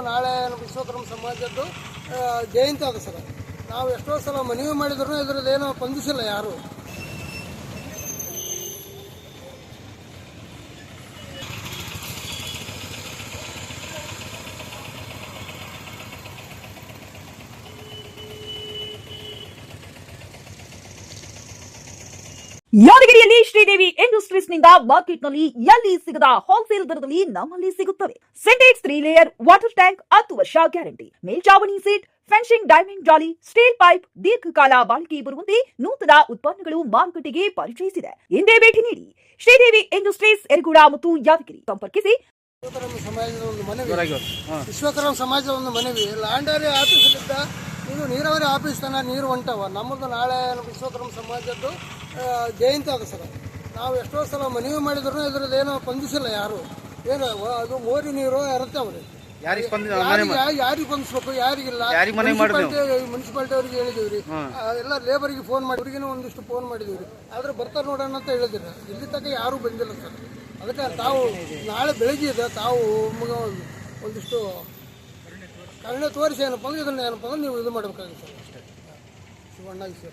ನಾಳೆ ನಮ್ಮ ವಿಶ್ವಕರ್ಮ ಸಮಾಜದ್ದು ಜಯಂತಿ ಆಗ ಸರ್. ನಾವು ಎಷ್ಟೋ ಸಲ ಮನವಿ ಮಾಡಿದ್ರು ಇದರಲ್ಲಿ ಏನೋ ಸ್ಪಂದಿಸಿಲ್ಲ ಯಾರು. ಯಾದಗಿರಿಯಲ್ಲಿ ಶ್ರೀದೇವಿ ಇಂಡಸ್ಟ್ರೀಸ್ನಿಂದ ಮಾರ್ಕೆಟ್ನಲ್ಲಿ ಎಲ್ಲಿ ಸಿಗದ ಹೋಲ್ಸೇಲ್ ದರದಲ್ಲಿ ನಮ್ಮಲ್ಲಿ ಸಿಗುತ್ತವೆ. Syntex three layer water tank ಹತ್ತು ವರ್ಷ ಗ್ಯಾರಂಟಿ. ಮೇಲ್ಚಾವಣಿ ಸೀಟ್ ಫೆನ್ಸಿಂಗ್ ಡೈಮಂಡ್ ಜಾಲಿ ಸ್ಟೀಲ್ ಪೈಪ್ ದೀರ್ಘಕಾಲ ಬಾಳಿಕೆ ಬರುವಂತೆ ನೂತನ ಉತ್ಪನ್ನಗಳು ಮಾರುಕಟ್ಟೆಗೆ ಪರಿಚಯಿಸಿದೆ. ಹಿಂದೆ ಭೇಟಿ ನೀಡಿ ಶ್ರೀದೇವಿ ಇಂಡಸ್ಟ್ರೀಸ್ ಎರಗೂಡ ಮತ್ತು ಯಾದಗಿರಿ. ಸಂಪರ್ಕಿಸಿ. ವಿಶ್ವಕರ್ಮ ಸಮಾಜದ ಒಂದು ಮನವಿ. ವಿಶ್ವಕರ್ಮ ಸಮಾಜದ ಒಂದು ಮನವಿ. ಲಾಂಡರಿ ಆಫೀಸಲ್ಲಿದ್ದ ಇದು ನೀರಾವರಿ ಆಫೀಸ್ ತನ ನೀರು ಹೊಂಟವ. ನಮ್ಮದು ನಾಳೆ ವಿಶ್ವಕರ್ಮ ಸಮಾಜದ್ದು ಜಯಂತಿ ಅದ ಸರ್ ನಾವು ಎಷ್ಟೋ ಸಲ ಮನವಿ ಮಾಡಿದ್ರು ಇದ್ರದ್ದು ಏನೋ ಸ್ಪಂದಿಸಿಲ್ಲ ಯಾರು. ಏನು ಅದು ಮೋರಿ ನೀರು ಇರುತ್ತೆ ಅವ್ರಿಗೆ ಯಾರಿಗೆ ಯಾರಿಗೆ ಬಂದಿಸ್ಬೇಕು ಯಾರಿಗಿಲ್ಲ? ಮುನ್ಸಿಪಾಲ್ಟಿ ಅವ್ರಿಗೆ ಹೇಳಿದೀವ್ರಿ. ಎಲ್ಲ ಲೇಬರ್ಗೆ ಫೋನ್ ಮಾಡಿ ಅವ್ರಿಗೇನು ಒಂದಿಷ್ಟು ಫೋನ್ ಮಾಡಿದೀವ್ರಿ. ಆದ್ರೆ ಬರ್ತಾರೆ ನೋಡೋಣ ಅಂತ ಹೇಳಿದಿರ ಇಲ್ಲಿ ತನಕ ಯಾರು ಬಂದಿಲ್ಲ ಸರ್. ಅದಕ್ಕೆ ತಾವು ನಾಳೆ ಬೆಳಗ್ಗೆ ಇದೆ ತಾವು ಒಂದಿಷ್ಟು ಕರುಣೆ ತೋರಿಸಿ ಏನಪ್ಪ ಅಂದ್ರೆ ಇದನ್ನ ಏನಪ್ಪ ಅಂದ್ರೆ ನೀವು ಇದು ಮಾಡಬೇಕಾಗುತ್ತೆ ಸರ್. ಅಷ್ಟೇ. ಶಿವಣ್ಣ ಈಶ್ವರ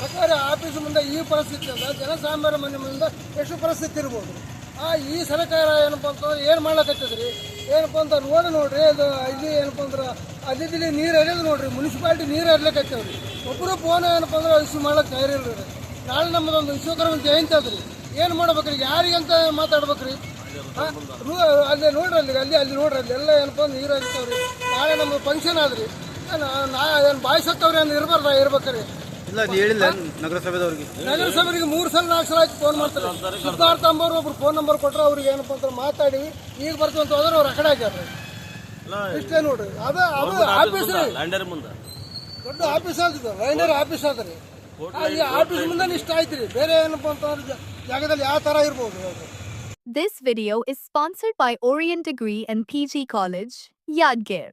ಅಂತ ಸರ್ಕಾರಿ ಆಫೀಸ್ ಮುಂದೆ ಈ ಪರಿಸ್ಥಿತಿ ಅದ ಜನಸಾಮಾನ್ಯ ಮನೆ ಮುಂದೆ ಎಷ್ಟು ಪರಿಸ್ಥಿತಿ ಇರ್ಬೋದು? ಆ ಈ ಸರ್ಕಾರ ಏನಪ್ಪ ಅಂತಂದ್ರೆ ಏನು ಮಾಡ್ಲಕತ್ತದ್ರಿ? ಏನಪ್ಪ ಅಂತ ರೋಡ್ ನೋಡ್ರಿ, ಅದು ಇಲ್ಲಿ ಏನಪ್ಪ ಅಂದ್ರೆ ಅಲ್ಲಿದ್ದಲ್ಲಿ ನೀರು ಹರಿಯೋದು ನೋಡ್ರಿ, ಮುನ್ಸಿಪಾಲ್ಟಿ ನೀರು ಹರಿಲಕತ್ತವ್ರಿ ಒಬ್ಬರು ಫೋನ್ ಏನಪ್ಪ ಅಂದ್ರೆ ಇಶ್ಯೂ ಮಾಡಕ್ಕೆ ರೀ ನಾಳೆ ನಮ್ಮದೊಂದು ವಿಶ್ವಕರ್ಮ ಜಯಂತಿ ಅದ್ರಿ. ಏನು ಮಾಡ್ಬೇಕ್ರಿ? ಯಾರಿಗಂತ ಮಾತಾಡ್ಬೇಕ್ರಿ? ಹಾ? ರೂ- ಅಲ್ಲಿ ನೋಡ್ರಿ ಅಲ್ಲಿ ಅಲ್ಲಿ ಅಲ್ಲಿ ನೋಡ್ರಿ ಅಲ್ಲಿ ಎಲ್ಲ ಏನಪ್ಪ ಅಂದ್ರೆ ನೀರು ಹರಿತಾವ್ರಿ. ನಾಳೆ ನಮ್ಮ ಫಂಕ್ಷನ್ ಆದ್ರಿ. ನಾ ಏನು ಬಾಯಿ ಸತ್ತವ್ರಿ ಅಂದ್ರೆ ಇರ್ಬಾರ್ದ, ಇರ್ಬೇಕ್ರಿ. ಇಲ್ಲ ನೀವು ಹೇಳಿಲ್ಲ. ನಗರಸಭೆದವ್ರಿಗೆ. ನಗರಸಭೆಗೆ ಮೂರು ಸಲ ನಾಲ್ಕು ಸಲ ಆಯ್ತು ಫೋನ್ ಮಾಡ್ತಾರೆ. ಸಿದ್ಧಾರ್ಥ ಅಂಬರ್ ಒಬ್ರು ಫೋನ್ ನಂಬರ್ ಕೊಟ್ರೆ ಅವ್ರಿಗೆ ಏನಪ್ಪ ಅಂತ ಮಾತಾಡಿ ಈಗ ಬರ್ತೀವಿ ಅಂತ ಹೋದ್ರೆ ಅವ್ರು ಆ ಕಡೆ ಆಗ್ಯಾರ ಇಷ್ಟೇ ನೋಡ್ರಿ ಅದ ಅದು ಆಫೀಸ್ ರೀ. ಲ್ಯಾಂಡರ್ ಮುಂದೆ? ದೊಡ್ಡ ಆಫೀಸ್ ಆಗ್ತದೆ ಲೈನರ್ ಆಫೀಸ್ ಆದ್ರಿ ಈ ಆಫೀಸ್ ಮುಂದೆ ಇಷ್ಟ ಆಯ್ತ್ರಿ ರೀ. ಬೇರೆ ಏನಪ್ಪ ಅಂತಂದ್ರೆ ಜ- ಜಾಗದಲ್ಲಿ ಯಾವ ತರ ಇರ್ಬೋದು. This video is sponsored by Orient Degree and PG College, Yadgir.